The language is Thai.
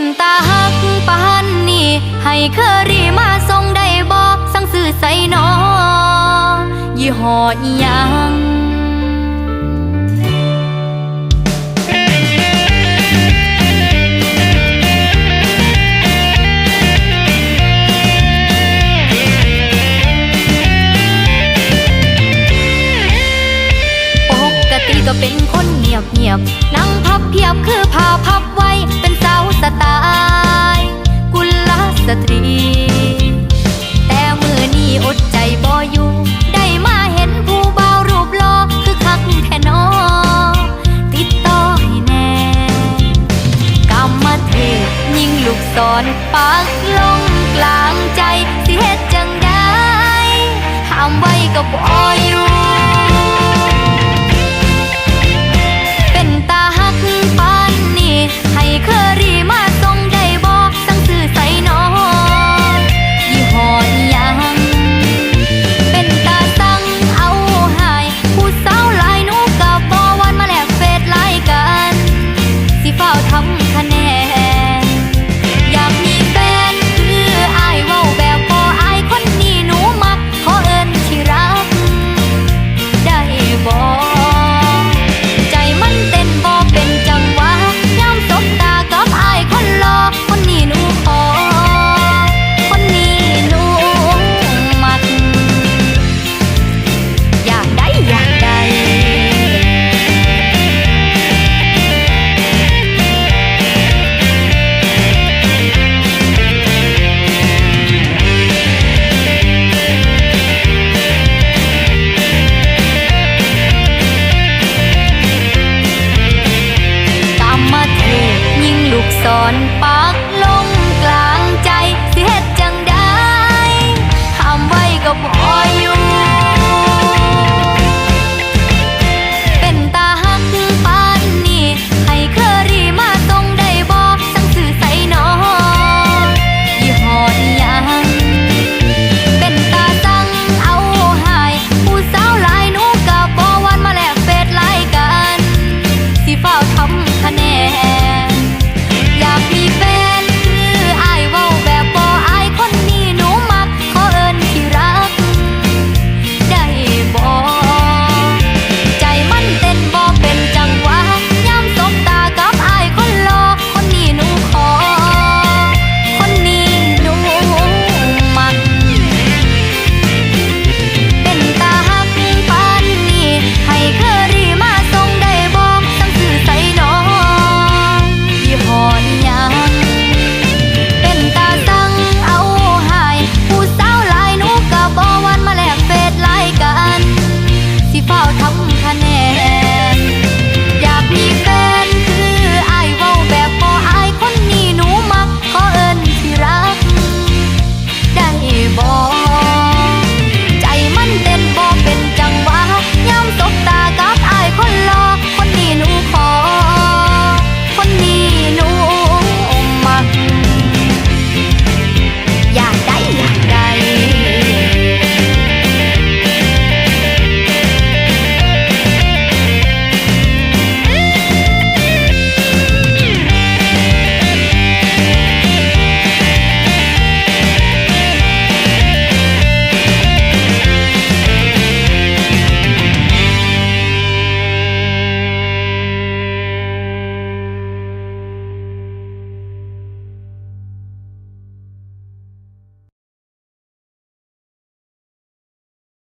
มตาหักปานนี่ให้เคอรี่มาส่งได้บอกสั่งซื้อใส่นอยี่ห้ออีหยังก็เป็นคนเงียบเงียบนั่งพับเพียบคือพาพับ อนปักลงกลางใจสิเฮ็ดจังได้ห้ามไว้กับอ้อ